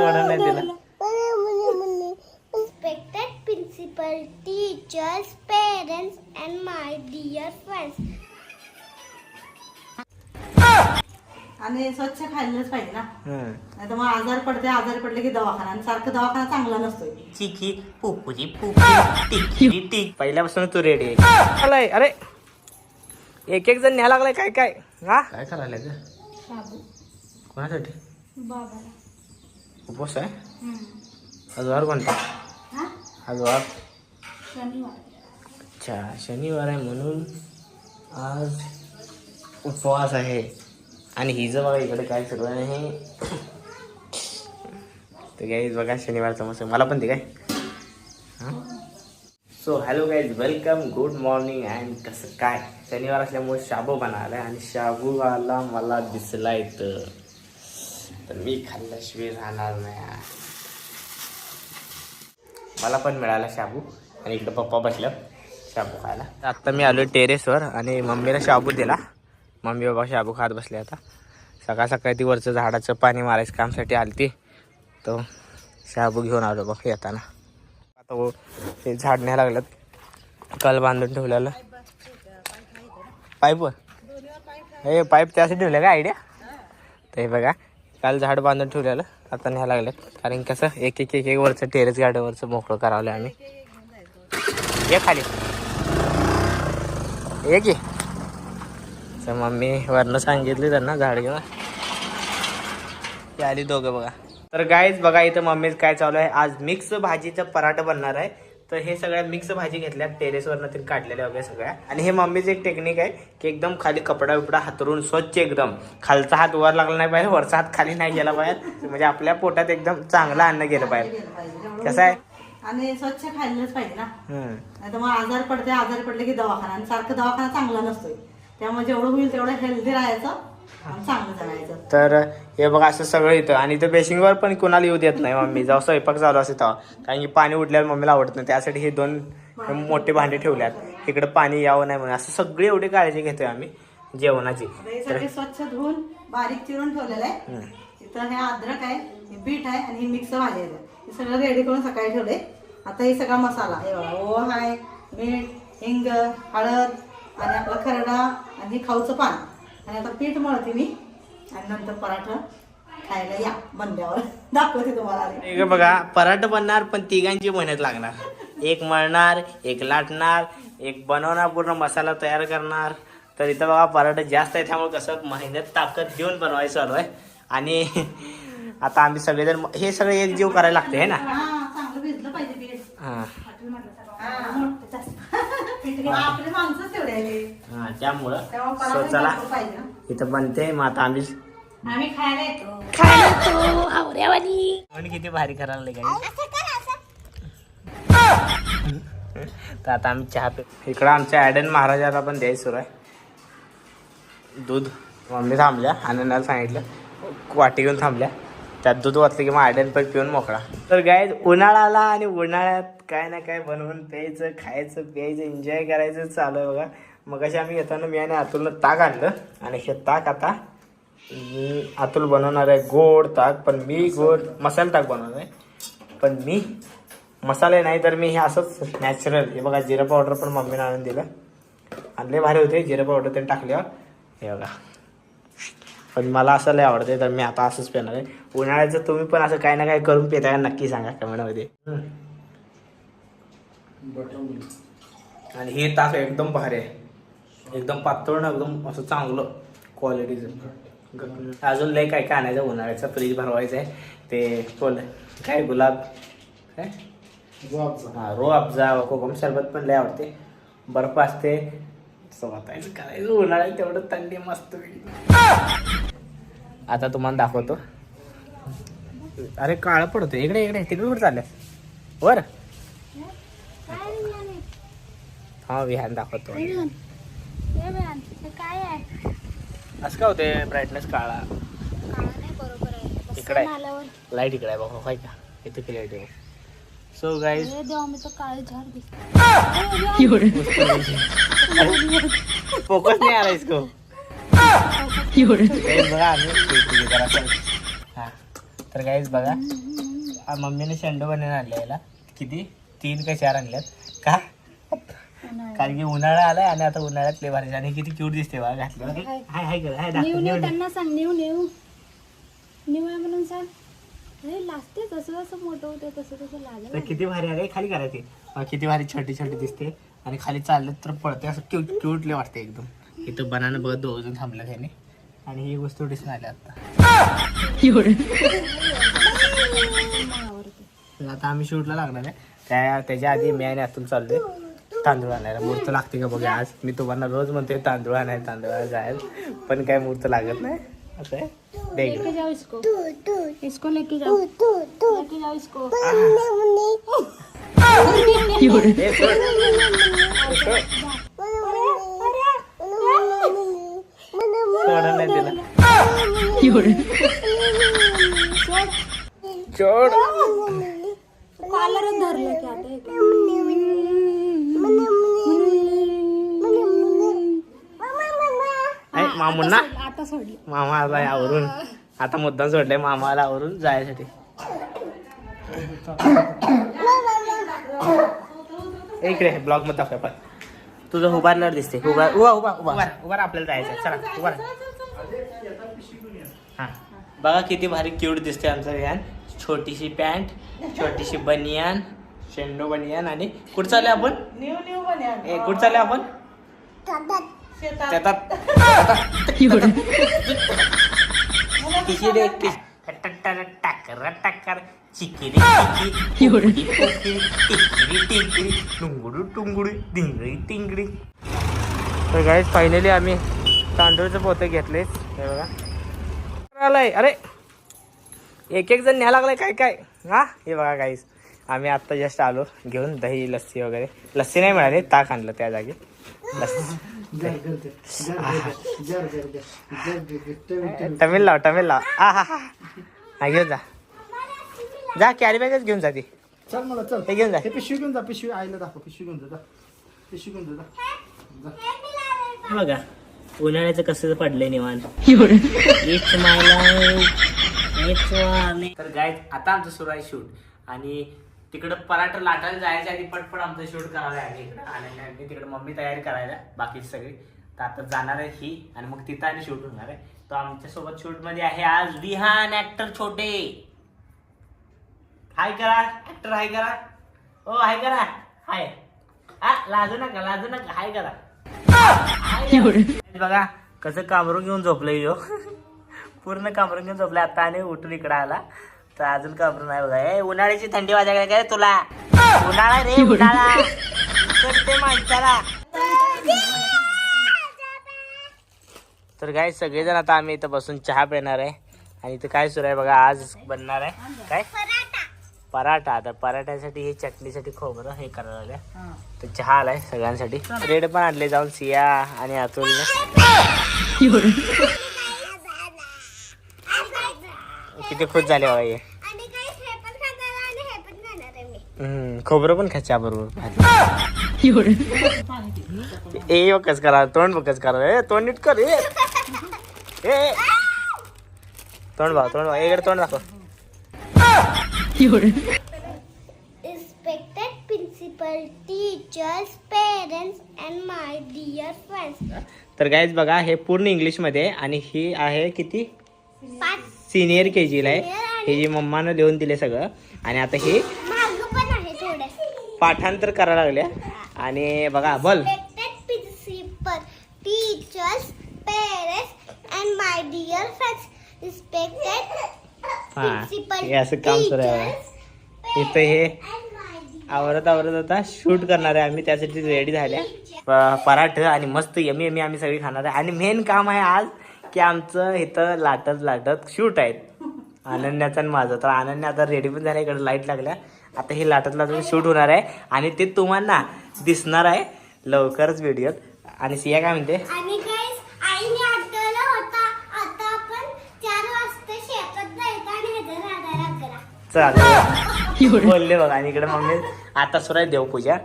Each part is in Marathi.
सोडून नाही दिला. Respected principal, teachers, parents, and my dear friends. आणि स्वच्छ खायलाच पाहिजे ना. नाही तर मग आजार पडते आजारी पडले की दवाखाना. आणि सारखं दवाखाना चांगला नसतोय. चिकी पुपुची पुपी टिकी टिक. पहिल्यापासून तू रेडी आहे. आलाय अरे. एक एक जण न्या लागलाय काय काय? हा? काय करायला ग? कोणासाठी? उपवास आहे? आज वार कोणता? आज वार अच्छा शनिवार आहे म्हणून आज उपवास आहे. आणि हिचं बघा इकडे काय सुरू आहे. तर काय बघा शनिवारचा मस्त मला पण ते काय? So hello guys welcome good morning and कसं काय? शनिवार असल्यामुळे शाबू बनवला आणि शाबूवाला मला दिसला इथं तर मी खाल्ल्याशिवाय राहणार नाही. मला पण मिळाला शाबू. आणि इकडं पप्पा बसलं शाबू खायला. आत्ता मी आलो टेरेसवर आणि मम्मीला शाबू दिला. मम्मी बाबा शाबू खात बसले आता. सकाळ सकाळी ती वरचं झाडाचं पाणी मारायचं कामसाठी आली ती तो शाबू घेऊन आलो बघ येताना. आता हो हे झाड न्यायला लागलं कल बांधून ठेवलेलं. पाईपवर? हे पाईप त्यासाठी ठेवलं का आयडिया ते बघा. काल झाड बांधून ठेवलेलं आता न्यायला लागलं कारण कसं एक एक एक एक वरचं टेरेस गार्डनवरचं मोकळं करावलं आम्ही. ये खाली. ये की. तर मम्मी वरनं सांगितली त्यांना झाड घेऊन. ते आली दोघं बघा. तर गायच बघा इथं मम्मीच काय चालू आहे. आज मिक्स भाजीचं पराठा बनणार आहे. तर हे सगळ्या मिक्स भाजी घेतल्या टेरेसवरनं ते काढलेल्या वगैरे सगळ्या. आणि हे मम्मीचं एक टेक्निक आहे की एकदम खाली कपडा बिपडा हातरून स्वच्छ एकदम. खालचा हात वर लागला नाही पाहिजे वरचा हात खाली नाही गेला पाहिजे. म्हणजे आपल्या पोटात एकदम चांगलं अन्न गेलं पाहिजे. कसं आहे? आणि स्वच्छ खायलाच पाहिजे ना. हम्म. नाही तर मग आजार पडते आजारी पडले की दवाखाना. आणि सारखं दवाखाना चांगला नसतोय. त्यामुळे जेवढं होईल तेवढं हेल्दी राहायचं. चांगलं तर हे बघा असं सगळं इथं. आणि इथं बेसिंगवर पण कोणाला येऊ देत नाही मम्मी. जेव्हा स्वयंपाक चालू असते तेव्हा कारण की पाणी उडल्यावर मम्मीला आवडत नाही. त्यासाठी हे दोन मोठे भांडे ठेवल्यात. इकडे पाणी यावं नाही म्हणून. असं सगळी एवढी काळजी घेतोय आम्ही जेवणाची. हे सगळे स्वच्छ धुवून बारीक चिरून ठेवलेलं आहे. हम्म. इथं हे अद्रक आहे हे बीट आहे आणि हे मिक्स भाजी आहे. हे सगळं रेडी करून सकाळी ठेवले आता हे सगळा मसाला हे बघा. ओव्ह आहे मीठ हिंग हळद आणि आपला खरडा आणि हे खाऊचं पान. आणि आता पीठ मळते मी. आणि नंतर पराठा खायला या बनल्यावर दाखवते तुम्हाला बघा पराठा बनणार पण तिघांची मेहनत लागणार. एक मळणार एक लाटणार एक बनवणार पूर्ण मसाला तयार करणार. तर इथं बघा पराठा जास्त आहे त्यामुळे कसं मेहनत ताकद देऊन बनवायचं चालू आहे. आणि आता आम्ही सगळेजण हे सगळे एक जीव करायला लागते है ना? हा आपले तेवढे हां त्यामुळं तेव्हा सो पराठा चला. इथं बनते मग आता आम्ही आम्ही खायला येतो. पण किती भारी करायला लागले तर आता आम्ही चहा पे इकडं आमच्या ॲडन महाराजाला पण द्यायचं सुरू आहे. दूध मम्मी थांबल्या आनंदाला सांगितलं वाटी घेऊन थांबल्या. त्यात दूध वाचलं की मग आयडन पण पिऊन मोकळा. तर काय उन्हाळा आला आणि उन्हाळ्यात काय ना काय बनवून प्यायचं खायचं प्यायचं एन्जॉय करायचं चालू आहे बघा. मग अशी आम्ही येताना मी आणि अतुलनं ताक आणलं आणि हे ताक आता मी अतुल बनवणार आहे गोड ताक पण मी गोड मसाला ताक बनवणार आहे. पण मी मसाले नाही तर मी हे असंच नॅचरल हे बघा जिरा पावडर पण मम्मीने आणून दिलं. आणले भारी होते जिरा पावडर ते टाकल्यावर. हे बघा. पण मला असं लय आवडते तर मी आता असंच पिणार आहे. उन्हाळ्याचं तुम्ही पण असं काही ना काही करून पिता का? नक्की सांगा कमेंटमध्ये. आणि हे ताक एकदम भारी आहे. एकदम पातळ ना एकदम असं चांगलं क्वालिटीचं अजून लय काय काय आणायचं उन्हाळ्याचं? फ्रीज भरवायचं आहे. ते बोल काय? गुलाब? काय? हा रो अफजा कोकम सरबत पण लय आवडते. बर्फ असते. स्वतःच करायचं उन्हाळ्यात तेवढं थंडी मस्त आता तुम्हाला दाखवतो. अरे काळं पडतो इकडे इकडे तिकडे कुठे चाललं वर. हा विहान दाखवतो. काय आहे असं काय होते ब्राईटनेस काळा. बरोबर आहे इकडे. लाइट इकडे आहे बघा काय का? इथे क्लिअरिटी आहे. सो गाईज देवा मी तर काळी झाड दिसते फोकस नाही आला इसको Guys, बघा आम्ही हा. तर काहीच बघा. आ, मम्मीने शेंडो बनवून आणले याला. किती? तीन का चार आणल्यात का? कारण की उन्हाळा आलाय आणि आता उन्हाळ्यात लय भारी. आणि किती क्यूट दिसते बघा घातलं हाय. हाय कर हाय दाखव, न्यू न्यू, न्यू न्यू. त्यांना सांग न्यू न्यू. न्यू आहे म्हणून सांग. लागते जसं जसं मोठं होते तसं तसं तर किती भारी आहे खाली करायची अ, किती भारी छोटी छोटी दिसते. आणि खाली चाललं तर पडते असं क्यूट क्यूटले वाटते एकदम. इथं बनाना बघत दोघ जण थांबलं त्याने आणि ही वस्तू दिसून आली आता. आता आम्ही शूटला लागणार आहे. त्या त्याच्या आधी मी आणि आतून चाललोय. तांदूळ आणायला. मूर्त लागते का बघा आज. मी तुम्हाला रोज म्हणते तांदूळ आणाय तांदूळ आणायला जायला. पण काय मूर्त लागत नाही. असं आहे. दे इकडे. लेके जाओ इसको. तू तू इसको लेके जाओ तू तू तू लेके जाओ इसको ए, सोड कॉलरच धरलं की आता हे काय? ऐ, मामून? ना आता सोडली मामा आला आवरून. आता मुद्दाम सोडलाय मामाला आवरून जायसाठी. इकडे ब्लॉगमध्ये दाखव पण. तुझं उभारल्यावर दिसते. उभा उभा उभा. उभा उभा आपल्याला जायचं चला उभा हा. बघा किती भारी क्यूट दिसते आमचं व्हॅन छोटीशी पॅन्ट छोटीशी बनियान शेंडो बनियान आणि कुठं चालले आपण? न्यू न्यू ए कुठं चालले आपण? शेतात. त्यातात किशी रे टक्कर टक्कर चिकिरी टुंगुडू तर गाईज फायनली आम्ही तांदूळचं पोते घेतले हे बघा. आलाय अरे एक एक जण न्याय लागलाय काय काय हा हे बघा गाईज आम्ही आत्ता जस्ट आलो घेऊन दही लस्सी वगैरे लस्सी नाही मिळाली ताक आणलं त्या जागी लस्सी तमिळ लाव तमिळ लाव हा हा हा हा घेऊन जा जा कॅरी बॅगच घेऊन जा ती चल मला चल हे घेऊन जा हे पिशवी घेऊन जा पिशवी आईला दाखव पिशवी घेऊन जा. पिशवी घेऊन जा. हे बघा उन्हाळ्याचं कसं पडलंय निवांत? It's my life. It's my- तर गाय आता आमचं सुरू आहे शूट आणि तिकडं पराठा लाटायला जायच्या आधी पटपट आमचं शूट करायला आहे इकडं. आणि आणि तिकडे मम्मी तयारी करायला बाकीची सगळी. तर आता जाणार आहे ही आणि मग तिथं आणि शूट होणार आहे. तो आमच्यासोबत शूटमध्ये आहे आज विहान ऍक्टर छोटे. हाय करा. ऍक्टर हाय करा. ओ हाय करा. हाय आ लाजू नका लाजू नका. हाय करा. बघा कसं कामरून घेऊन झोपलंय यो पूर्ण कामरून घेऊन झोपलाय. आता आणि उठून इकडे आला. तर अजून कामरून नाही बघा. ए उन्हाळ्याची थंडी वाजायला काय तुला. उन्हाळा रे उन्हाळा. माणसाला. तर काय सगळेजण आता आम्ही इथं बसून चहा पिणार आहे. आणि इथं काय सुरू आहे बघा आज बनणार आहे. काय? पराठा तर पराठ्यासाठी हे चटणीसाठी खोबरं हे करायला लागल्या. तर चहा आलाय सगळ्यांसाठी. ब्रेड पण आणले जाऊन सिया आणि अतुलने किती खुश झाले बघा हे. आणि काही पण खाणार आणि पण खाणार आहे मी. हम्म, खोबरं पण खा चहा बरोबर ए बकच करा तोंड बकच करा. ए तोंड नीट कर ए. ए तोंड भाव तोंड भाव इकडे तोंड दाखव. 有人。Respected principal, teachers, parents and my dear friends. तर गाईज बघा हे पूर्ण इंग्लिशमध्ये आणि ही आहे किती? सिनियर के जी ला हे जी मम्मानं लिहून दिले सगळं. आणि आता ही पाठांतर करायला लागले आणि बघा बोल. Teachers parents and my dear friends respected हा हे असं काम सुरू आहे. इथं हे आवरत आवरत आता शूट करणार आहे आम्ही त्यासाठी रेडी झाल्या. पराठ आणि मस्त यमी यमी आम्ही सगळी खाणार आहे. आणि मेन काम आहे आज की आमचं इथं लाटत लाटत शूट आहेत. अनन्याचं आणि माझं. तर अनन्या आता रेडी पण झाल्या इकडे लाइट लागल्या. आता हे लाटत लाटत शूट होणार आहे. आणि ते तुम्हाला दिसणार आहे लवकरच व्हिडिओत आणि सिया काय म्हणते आणि guys, आईने आठवलं होता आता आपण चार वाजता शेतात जायचं आणि ह्याचं राधायला करा चालेल. बोलले बघा आणि इकडे मम्मी आता सुरू आहे देवपूजा.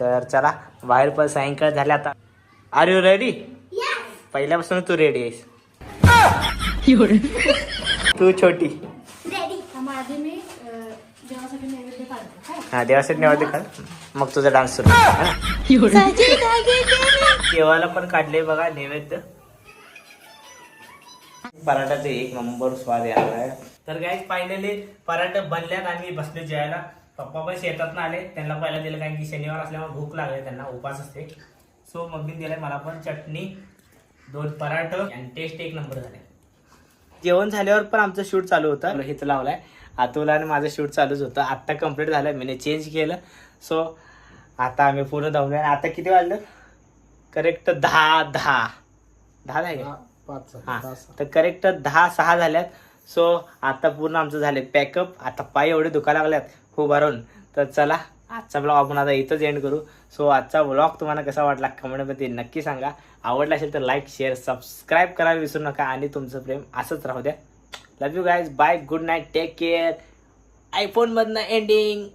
तर चला बाहेर पण सायंकाळ झाले आता. Are you ready. पहिल्यापासून तू रेडी आहेस. तू छोटी. नैवेद्य हा. देवासाठी निवडते काढ. मग तुझा डान्स सुरू? देवाला पण काढले बघा नैवेद्य. पराठाचे एक नंबर स्वाद येणार आहे. तर काय फायनली पराठा बनल्यात आणि बसले जेवायला. पप्पा पण शेतात आले त्यांना पहिला दिलं कारण की शनिवार असल्यामुळे भूक लागली त्यांना उपास असते. सो मम्मीने दिलाय मला पण चटणी दोन पराठ आणि टेस्ट एक नंबर झाले. जेवण झाल्यावर पण आमचं शूट चालू होतं. हेच लावलाय. अतुल आणि माझं शूट चालूच होतं. आत्ता कंप्लीट झालं मी चेंज केलं. सो आता आम्ही पूर्ण धावलोय. आणि आता किती वाजलं? करेक्ट दहा दहा. दहा झाले? हा, हा. तर करेक्ट दहा सहा झाल्यात. सो आता पूर्ण आमचं झाले पॅकअप आता पाय एवढे दुखा लागल्यात. हो, उभा राहून तर चला आजचा ब्लॉग आपण आता इथंच एंड करू. सो आजचा ब्लॉग तुम्हाला कसा वाटला कमेंटमध्ये नक्की सांगा. आवडला असेल तर लाईक शेअर सबस्क्राईब करायला विसरू नका आणि तुमचं प्रेम असंच राहू द्या. Love you guys bye good night take care आयफोनमधनं ending